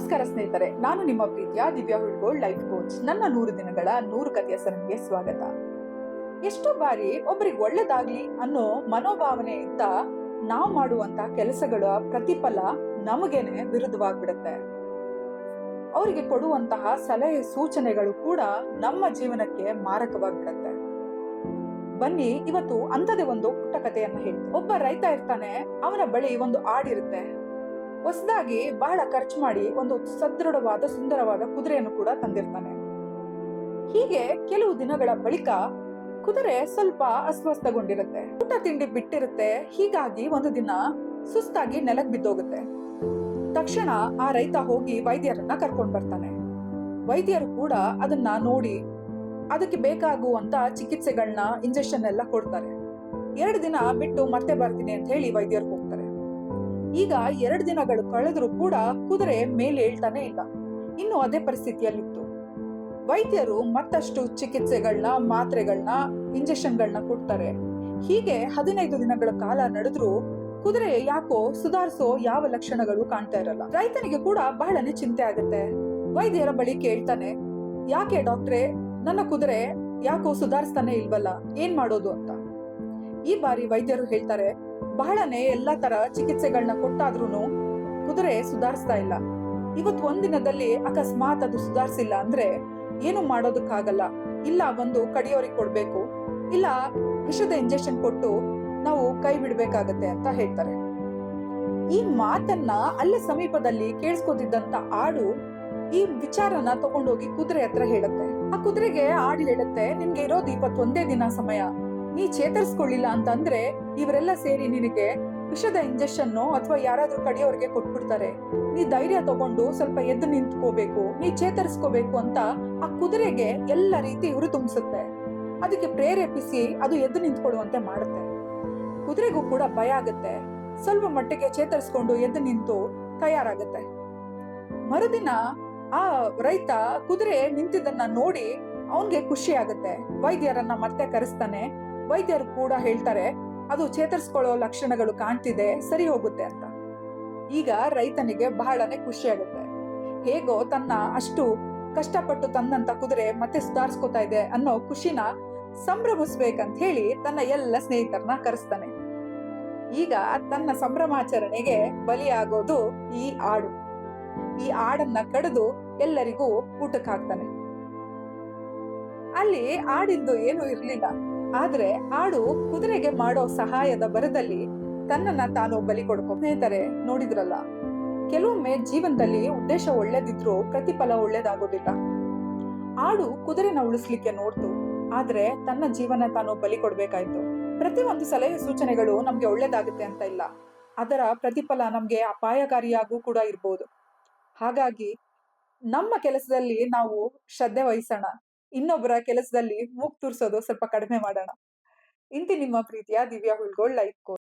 ನಮಸ್ಕಾರ ಸ್ನೇಹಿತರೆ, ನಾನು ನಿಮ್ಮ ಪ್ರೀತಿಯ ದಿವ್ಯಾ ಹುಡ್ಗೋಳ್ ಲೈಫ್ ಕೋಚ್ ನನ್ನ ನೂರು ದಿನಗಳ ನೂರು ಕಥೆಯ ಸರಣಿಗೆ ಸ್ವಾಗತ. ಎಷ್ಟೋ ಬಾರಿ ಒಬ್ಬರಿಗೆ ಒಳ್ಳೇದಾಗ್ಲಿ ಅನ್ನೋ ಮನೋಭಾವನೆಯಿಂದ ನಾವು ಮಾಡುವಂತ ಕೆಲಸಗಳ ಪ್ರತಿಫಲ ನಮಗೇನೆ ವಿರುದ್ಧವಾಗ್ಬಿಡುತ್ತೆ. ಅವರಿಗೆ ಕೊಡುವಂತಹ ಸಲಹೆ, ಸೂಚನೆಗಳು ಕೂಡ ನಮ್ಮ ಜೀವನಕ್ಕೆ ಮಾರಕವಾಗಿಬಿಡುತ್ತೆ. ಬನ್ನಿ, ಇವತ್ತು ಅಂಥದೇ ಒಂದು ಪುಟ್ಟ ಕಥೆಯನ್ನು ಹೇಳಿ ಒಬ್ಬ ರೈತ ಇರ್ತಾನೆ, ಅವನ ಬಳಿ ಒಂದು ಆಡಿರುತ್ತೆ. ಹೊಸದಾಗಿ ಬಹಳ ಖರ್ಚು ಮಾಡಿ ಒಂದು ಸದೃಢವಾದ, ಸುಂದರವಾದ ಕುದುರೆಯನ್ನು ಕೂಡ ತಂದಿರ್ತಾನೆ. ಹೀಗೆ ಕೆಲವು ದಿನಗಳ ಬಳಿಕ ಕುದುರೆ ಸ್ವಲ್ಪ ಅಸ್ವಸ್ಥಗೊಂಡಿರುತ್ತೆ. ಊಟ ತಿಂಡಿ ಬಿಟ್ಟಿರುತ್ತೆ. ಹೀಗಾಗಿ ಒಂದು ದಿನ ಸುಸ್ತಾಗಿ ನೆಲಕ್ ಬಿದ್ದೋಗುತ್ತೆ. ತಕ್ಷಣ ಆ ರೈತ ಹೋಗಿ ವೈದ್ಯರನ್ನ ಕರ್ಕೊಂಡು ಬರ್ತಾನೆ. ವೈದ್ಯರು ಕೂಡ ಅದನ್ನ ನೋಡಿ ಅದಕ್ಕೆ ಬೇಕಾಗುವಂತ ಚಿಕಿತ್ಸೆಗಳನ್ನ ಇಂಜೆಕ್ಷನ್ ಎಲ್ಲ ಕೊಡ್ತಾರೆ. ಎರಡು ದಿನ ಬಿಟ್ಟು ಮತ್ತೆ ಬರ್ತೀನಿ ಅಂತ ಹೇಳಿ ವೈದ್ಯರು ಹೋಗ್ತಾರೆ. ಈಗ ಎರಡು ದಿನಗಳು ಕಳೆದರೂ ಕೂಡ ಕುದುರೆ ಮೇಲೆ ಹೇಳ್ತಾನೆ ಇಲ್ಲ. ಇನ್ನು ಅದೇ ಪರಿಸ್ಥಿತಿಯಲ್ಲಿತ್ತು. ವೈದ್ಯರು ಮತ್ತಷ್ಟು ಚಿಕಿತ್ಸೆಗಳನ್ನ ಮಾತ್ರೆಗಳನ್ನ ಇಂಜೆಕ್ಷನ್ಗಳನ್ನ ಕೊಡ್ತಾರೆ. ಹೀಗೆ ಹದಿನೈದು ದಿನಗಳ ಕಾಲ ನಡೆದ್ರೂ ಕುದುರೆ ಯಾಕೋ ಸುಧಾರಿಸೋ ಯಾವ ಲಕ್ಷಣಗಳು ಕಾಣ್ತಾ ಇರಲ್ಲ. ರೈತನಿಗೆ ಕೂಡ ಬಹಳನೇ ಚಿಂತೆ ಆಗುತ್ತೆ. ವೈದ್ಯರ ಬಳಿ ಕೇಳ್ತಾನೆ, ಯಾಕೆ ಡಾಕ್ಟ್ರೆ, ನನ್ನ ಕುದುರೆ ಯಾಕೋ ಸುಧಾರಿಸ್ತಾನೆ ಇಲ್ವಲ್ಲ, ಏನ್ ಮಾಡೋದು? ಅಂತ. ಈ ಬಾರಿ ವೈದ್ಯರು ಹೇಳ್ತಾರೆ ಬಹಳನೇ ಎಲ್ಲಾ ತರ ಚಿಕಿತ್ಸೆಗಳನ್ನ ಕೊಟ್ಟಾದ್ರೂ ಕುದುರೆ ಸುಧಾರಿಸ್ತಾ ಇಲ್ಲ. ಇವತ್ತು ಒಂದಿನದಲ್ಲಿ ಅಕಸ್ಮಾತ್ ಅದು ಸುಧಾರಿಸಿಲ್ಲ ಅಂದ್ರೆ ಏನು ಮಾಡೋದಕ್ಕಾಗಲ್ಲ. ಇಲ್ಲ ಒಂದು ಕಡಿಯೋರಿಗೆ ಕೊಡ್ಬೇಕು. ಇಲ್ಲ ವಿಷದ ಇಂಜೆಕ್ಷನ್ ಕೊಟ್ಟು ನಾವು ಕೈ ಬಿಡ್ಬೇಕಾಗತ್ತೆ ಅಂತ ಹೇಳ್ತಾರೆ. ಈ ಮಾತನ್ನ ಅಲ್ಲೇ ಸಮೀಪದಲ್ಲಿ ಕೇಳಿಸ್ಕೊತಿದ್ದಂತ ಆಡು ಈ ವಿಚಾರನ ತಗೊಂಡೋಗಿ ಕುದುರೆ ಹತ್ರ ಹೇಳುತ್ತೆ. ಆ ಕುದುರೆಗೆ ಆಡು ಹೇಳುತ್ತೆ, ನಿನ್ಗೆ ಇರೋದು ಇವತ್ತೊಂದೇ ದಿನ ಸಮಯ. ನೀ ಚೇತರಿಸ್ಕೊಳ್ಳಿಲ್ಲ ಅಂತಂದ್ರೆ ಇವರೆಲ್ಲ ಸೇರಿ ನಿನಗೆ ವಿಷದ ಇಂಜೆಕ್ಷನ್ ಅಥವಾ ಯಾರಾದ್ರೂ ಕಡೆಯವ್ರಿಗೆ ಕೊಟ್ಬಿಡ್ತಾರೆ. ನೀ ಧೈರ್ಯ ತಗೊಂಡು ಸ್ವಲ್ಪ ಎದ್ದು ನಿಂತ್ಕೋಬೇಕು, ನೀ ಚೇತರಿಸ್ಕೋಬೇಕು ಅಂತ ಆ ಕುದುರೆಗೆ ಎಲ್ಲ ರೀತಿ ಉರು ತುಂಬಿಸುತ್ತೆ. ಅದಕ್ಕೆ ಪ್ರೇರೇಪಿಸಿ ಅದು ಎದ್ದು ನಿಂತ್ಕೊಳ್ಳುವಂತೆ ಮಾಡುತ್ತೆ. ಕುದುರೆಗೂ ಕೂಡ ಭಯ ಆಗುತ್ತೆ. ಸ್ವಲ್ಪ ಮಟ್ಟಿಗೆ ಚೇತರಿಸ್ಕೊಂಡು ಎದ್ದು ನಿಂತು ತಯಾರಾಗುತ್ತೆ. ಮರುದಿನ ಆ ರೈತ ಕುದುರೆ ನಿಂತಿದ್ದನ್ನ ನೋಡಿ ಅವನ್ಗೆ ಖುಷಿ ಆಗುತ್ತೆ. ವೈದ್ಯರನ್ನ ಮತ್ತೆ ಕರೆಸ್ತಾನೆ ವೈದ್ಯರು ಕೂಡ ಹೇಳ್ತಾರೆ, ಅದು ಚೇತರಿಸ್ಕೊಳ್ಳೋ ಲಕ್ಷಣಗಳು ಕಾಣ್ತಿದೆ, ಸರಿ ಹೋಗುತ್ತೆ ಅಂತ. ಈಗ ರೈತನಿಗೆ ಬಹಳನೇ ಖುಷಿ ಆಗುತ್ತೆ. ಹೇಗೋ ತನ್ನ ಅಷ್ಟು ಕಷ್ಟಪಟ್ಟು ತಂದಂತ ಕುದುರೆ ಮತ್ತೆ ಸುಧಾರಿಸ್ಕೋತಾ ಇದೆ ಅನ್ನೋ ಖುಷಿನ ಸಂಭ್ರಮಿಸ್ಬೇಕಂತ ಹೇಳಿ ತನ್ನ ಎಲ್ಲ ಸ್ನೇಹಿತರನ್ನ ಕರೆಸ್ತಾನೆ. ಈಗ ತನ್ನ ಸಂಭ್ರಮಾಚರಣೆಗೆ ಬಲಿಯಾಗೋದು ಈ ಆಡು. ಈ ಆಡನ್ನ ಕಡಿದು ಎಲ್ಲರಿಗೂ ಊಟಕ್ಕೆ ಹಾಕ್ತಾನೆ ಅಲ್ಲಿ ಆಡಿದ್ದು ಏನು ಇರ್ಲಿಲ್ಲ. ಆದ್ರೆ ಆಡು ಕುದುರೆಗೆ ಮಾಡೋ ಸಹಾಯದ ಬರದಲ್ಲಿ ತನ್ನನ್ನ ತಾನು ಬಲಿ ಕೊಡ್ಕೊ ಸ್ನೇಹಿತರೆ, ನೋಡಿದ್ರಲ್ಲ? ಕೆಲವೊಮ್ಮೆ ಜೀವನದಲ್ಲಿ ಉದ್ದೇಶ ಒಳ್ಳೇದಿದ್ರು ಪ್ರತಿಫಲ ಒಳ್ಳೇದಾಗೋದಿಲ್ಲ. ಆಡು ಕುದುರೆನ ಉಳಿಸ್ಲಿಕ್ಕೆ ನೋಡ್ತು. ಆದ್ರೆ ತನ್ನ ಜೀವನ ತಾನು ಬಲಿ ಕೊಡ್ಬೇಕಾಯ್ತು. ಪ್ರತಿಯೊಂದು ಸಲಹೆ ಸೂಚನೆಗಳು ನಮ್ಗೆ ಒಳ್ಳೇದಾಗುತ್ತೆ ಅಂತ ಇಲ್ಲ. ಅದರ ಪ್ರತಿಫಲ ನಮ್ಗೆ ಅಪಾಯಕಾರಿಯಾಗೂ ಕೂಡ ಇರ್ಬೋದು. ಹಾಗಾಗಿ ನಮ್ಮ ಕೆಲಸದಲ್ಲಿ ನಾವು ಶ್ರದ್ಧೆ ವಹಿಸೋಣ. ಇನ್ನೊಬ್ಬರ ಕೆಲಸದಲ್ಲಿ ಮೂಗ್ ತುರ್ಸೋದು ಸ್ವಲ್ಪ ಕಡಿಮೆ ಮಾಡೋಣ. ಇಂತಿ ನಿಮ್ಮ ಪ್ರೀತಿಯ ದಿವ್ಯಾ ಹುಲ್ಗೋಳ್ ಲೈಫ್ ಕೋಚ್